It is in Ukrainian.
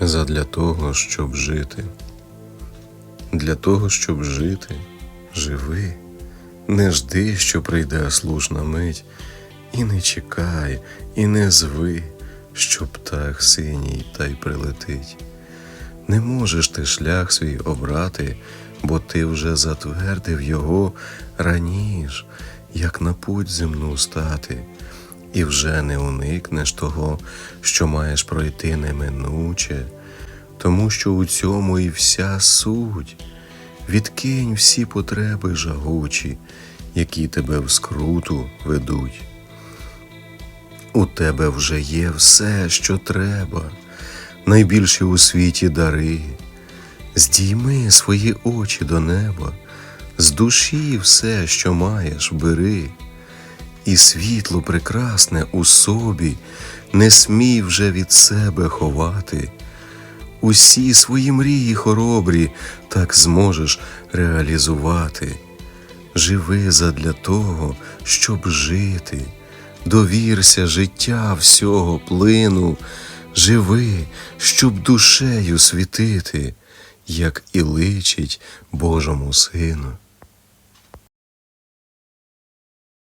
задля того, щоб жити. Для того, щоб жити, живи, не жди, що прийде слушна мить, і не чекай, і не зви, що птах синій та й прилетить. Не можеш ти шлях свій обрати, бо ти вже затвердив його раніш, як на путь земну стати, і вже не уникнеш того, що маєш пройти неминуче, тому що у цьому і вся суть. Відкинь всі потреби жагучі, які тебе в скруту ведуть. У тебе вже є все, що треба, найбільші у світі дари. Здійми свої очі до неба, з душі все, що маєш, бери, і світло прекрасне у собі не смій вже від себе ховати. Усі свої мрії хоробрі так зможеш реалізувати. Живи задля того, щоб жити, довірся життя всього плину, живи, щоб душею світити, як і личить Божому Сину.